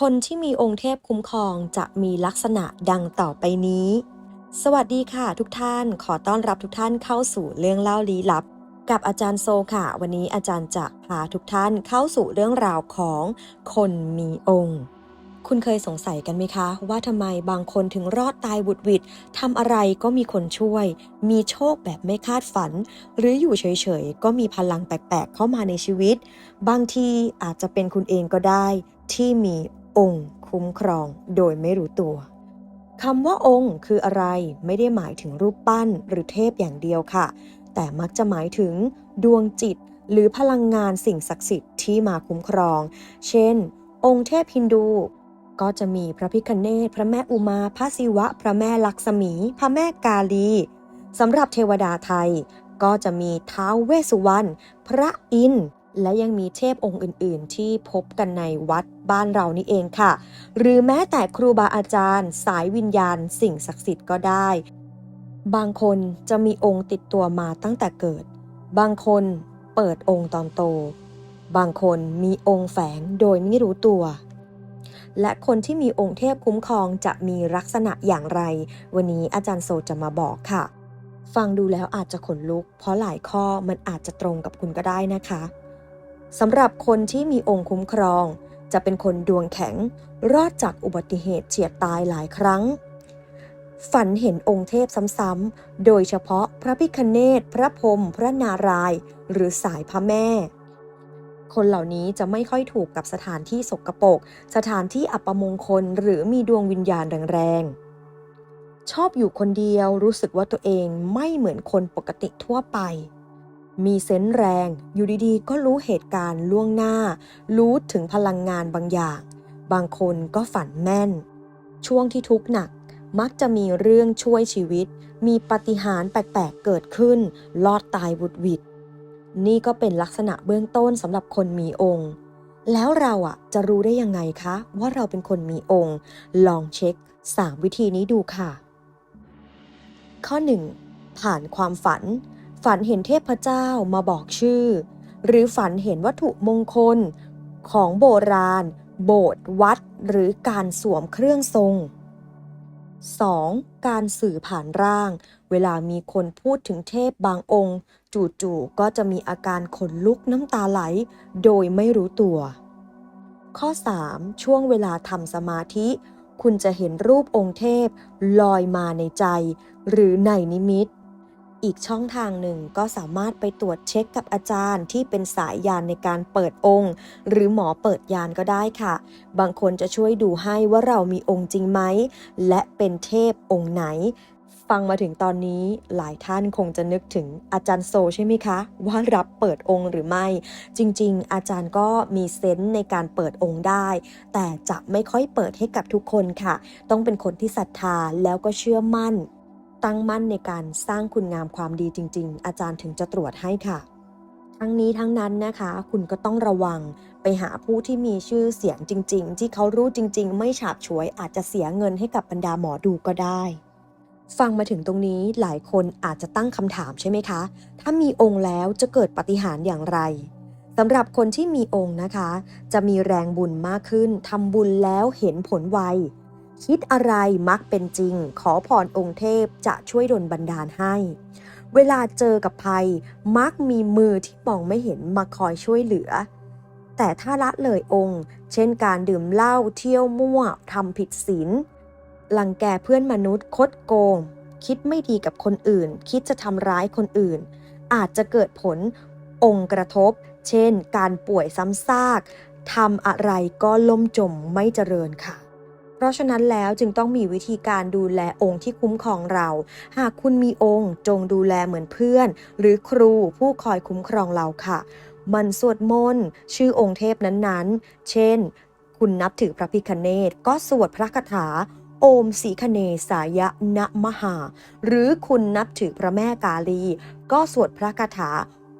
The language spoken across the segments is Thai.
คนที่มีองค์เทพคุ้มครองจะมีลักษณะดังต่อไปนี้ สวัสดีค่ะทุกท่าน ขอต้อนรับทุกท่านเข้าสู่เรื่องเล่าลี้ลับ กับอาจารย์โซค่ะ วันนี้อาจารย์จะพาทุกท่านเข้าสู่เรื่องราวของคนมีองค์ คุณเคยสงสัยกันไหมคะ ว่าทำไมบางคนถึงรอดตายบุดวิดทำอะไรก็มีคนช่วย มีโชคแบบไม่คาดฝัน หรืออยู่เฉยๆ ก็มีพลังแปลกๆ เข้ามาในชีวิต บางทีอาจจะเป็นคุณเองก็ได้ที่มี องค์ คุ้มครองโดยไม่รู้ตัวคำว่าองค์คืออะไรไม่ได้หมายถึงรูปปั้นหรือเทพอย่างเดียวค่ะ แต่มักจะหมายถึง ดวงจิต หรือพลังงานสิ่งศักดิ์สิทธิ์ที่มาคุ้มครอง เช่น องค์เทพฮินดู ก็จะมีพระพิคเนศพระแม่อุมา พระศิวะ พระแม่ลักษมี พระแม่กาลีสำหรับเทวดาไทย ก็จะมีท้าวเวสสุวรรณพระอินทร์ และยังมีเทพองค์อื่น ๆ ที่พบกันในวัดบ้านเรานี่เองค่ะ หรือแม้แต่ครูบาอาจารย์ สายวิญญาณ สิ่งศักดิ์สิทธิ์ก็ได้ บางคนจะมีองค์ติดตัวมาตั้งแต่เกิด บางคนเปิดองค์ตอนโต บางคนมีองค์แฝงโดยไม่รู้ตัว และคนที่มีองค์เทพคุ้มครองจะมีลักษณะอย่างไร วันนี้อาจารย์โซจะมาบอกค่ะฟังดูแล้วอาจจะขนลุก เพราะหลายข้อมันอาจจะตรงกับคุณก็ได้นะคะ สำหรับคนที่มีองค์คุ้มครอง จะเป็นคนดวงแข็ง รอดจากอุบัติเหตุเฉียดตายหลายครั้ง ฝันเห็นองค์เทพซ้ำๆ โดยเฉพาะพระพิคเนศพระพรหมพระนารายณ์หรือสายพระแม่ คนเหล่านี้จะไม่ค่อยถูกกับสถานที่สกปรกสถานที่อัปมงคลหรือมีดวงวิญญาณแรงๆชอบอยู่คนเดียวรู้สึกว่าตัวเองไม่เหมือนคนปกติทั่วไป มีเซนส์แรง อยู่ดีๆ ก็รู้เหตุการณ์ล่วงหน้า รู้ถึงพลังงานบางอย่าง บางคนก็ฝันแม่น ช่วงที่ทุกข์หนัก มักจะมีเรื่องช่วยชีวิต มีปาฏิหาริ์แปลกๆ เกิดขึ้นลอดตายบุดวิด นี่ก็เป็นลักษณะเบื้องต้นสำหรับคนมีองค์ แล้วเราอะจะรู้ได้ยังไงคะ ว่าเราเป็นคนมีองค์ ลองเช็ค 3 วิธีนี้ดูค่ะ ข้อ 1. ผ่านความฝัน ฝันเห็นเทพเจ้ามาบอกชื่อ หรือฝันเห็นวัตถุมงคล ของโบราณ โบสถ์วัด หรือการสวมเครื่องทรง 2. การสื่อผ่านร่าง เวลามีคนพูดถึงเทพบางองค์ จู่ๆก็จะมีอาการขนลุกน้ำตาไหล โดยไม่รู้ตัว ข้อ 3. ช่วงเวลาทำสมาธิ คุณจะเห็นรูปองค์เทพลอยมาในใจ หรือในนิมิต อีกช่องทางหนึ่งก็สามารถไปตรวจเช็คกับอาจารย์ที่เป็นสายยานในการเปิดองค์ หรือหมอเปิดยานก็ได้ค่ะ บางคนจะช่วยดูให้ว่าเรามีองค์จริงไหม และเป็นเทพองค์ไหน ฟังมาถึงตอนนี้หลายท่านคงจะนึกถึงอาจารย์โซใช่ไหมคะ ว่ารับเปิดองค์หรือไม่ จริง ๆ อาจารย์ก็มีเซนส์ในการเปิดองค์ได้ แต่จะไม่ค่อยเปิดให้กับทุกคนค่ะ ต้องเป็นคนที่ศรัทธาแล้วก็เชื่อมั่น ตั้งมั่นในการสร้างคุณงามความดีจริง ๆ อาจารย์ถึงจะตรวจให้ค่ะ ทั้งนี้ทั้งนั้นนะคะ คุณก็ต้องระวังไปหาผู้ที่มีชื่อเสียงจริง ๆ ที่เขารู้จริง ๆ ไม่ฉาบฉวยอาจจะเสียเงินให้กับบรรดาหมอดูก็ได้ ฟังมาถึงตรงนี้หลายคนอาจจะตั้งคำถามใช่ไหมคะ ถ้ามีองค์แล้วจะเกิดปฏิหารอย่างไรสำหรับคนที่มีองค์นะคะ จะมีแรงบุญมากขึ้นทำบุญแล้วเห็นผลไว คิดอะไรมักเป็นจริง ขอพรองค์เทพจะช่วยดลบันดาลให้ เวลาเจอกับภัย มักมีมือที่มองไม่เห็นมาคอยช่วยเหลือ แต่ถ้าละเลยองค์ เช่นการดื่มเหล้าเที่ยวมั่วทำผิดศีลลังแกเพื่อนมนุษย์คดโกง คิดไม่ดีกับคนอื่น คิดจะทำร้ายคนอื่น อาจจะเกิดผลองค์กระทบ เช่น การป่วยซ้ำซากทำอะไรก็ล่มจมไม่เจริญค่ะ ราะฉะนั้นแล้วจึงต้องมีวิธีการดูแลองค์ที่คุ้มครองเรา หากคุณมีองค์จงดูแลเหมือนเพื่อน หรือครูผู้คอยคุ้มครองเราค่ะ มันสวดมนต์ชื่อองค์เทพนั้นๆ เช่น คุณนับถือพระพิคเนตก็สวดพระคาถาโอมสีคเนสายะนะมหา หรือคุณนับถือพระแม่กาลี ก็สวดพระคาถา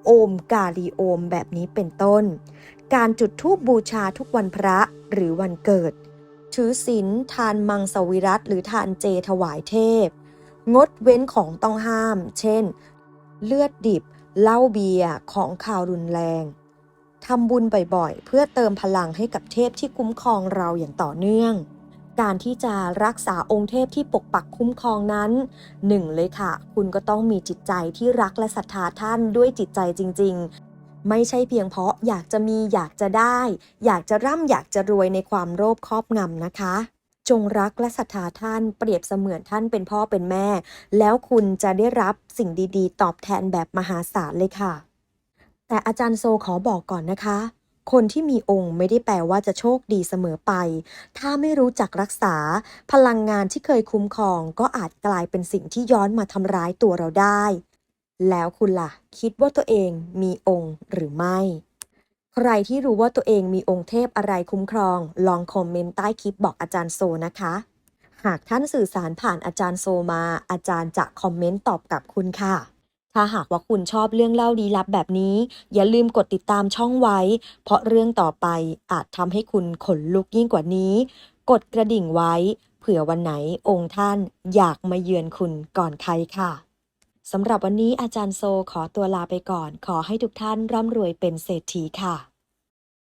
โอมกาลีโอมแบบนี้เป็นต้น การจุดธูปบูชาทุกวันพระหรือวันเกิด ถือศีลทานมังสวิรัตหรือทานเจถวายเทพ งดเว้นของต้องห้าม เช่น เลือดดิบ เหล้าเบียร์ของข่าวรุนแรงทำบุญบ่อยๆ เพื่อเติมพลังให้กับเทพที่คุ้มครองเราอย่างต่อเนื่อง การที่จะรักษาองค์เทพที่ปกปักคุ้มครองนั้นหนึ่งเลยค่ะ คุณก็ต้องมีจิตใจที่รักและศรัทธาท่านด้วยจิตใจจริง ๆ ไม่ใช่เพียงเพราะอยากจะมีอยากจะได้ อยากจะร่ำอยากจะรวยในความโลภครอบงำนะคะ จงรักและศรัทธาท่านเปรียบเสมือนท่านเป็นพ่อเป็นแม่ แล้วคุณจะได้รับสิ่งดีๆ ตอบแทนแบบมหาศาลเลยค่ะ แต่อาจารย์โซขอบอกก่อนนะคะ คนที่มีองค์ไม่ได้แปลว่าจะโชคดีเสมอไป ถ้าไม่รู้จักรักษา พลังงานที่เคยคุ้มครอง ก็อาจกลายเป็นสิ่งที่ย้อนมาทำร้ายตัวเราได้ แล้วคุณล่ะ คิดว่าตัวเองมีองค์หรือไม่ ใครที่รู้ว่าตัวเองมีองค์เทพอะไรคุ้มครอง ลองคอมเมนต์ใต้คลิปบอกอาจารย์โซนะคะ หากท่านสื่อสารผ่านอาจารย์โซมา อาจารย์จะคอมเมนต์ตอบกลับคุณค่ะ ถ้าหากว่าคุณชอบเรื่องเล่าลี้ลับแบบนี้ อย่าลืมกดติดตามช่องไว้ เพราะเรื่องต่อไปอาจทำให้คุณขนลุกยิ่งกว่านี้ กดกระดิ่งไว้ เผื่อวันไหนองค์ท่านอยากมาเยือนคุณก่อนใครค่ะ สำหรับวันนี้อาจารย์โซขอตัวลาไปก่อน ขอให้ทุกท่านร่ำรวยเป็นเศรษฐีค่ะ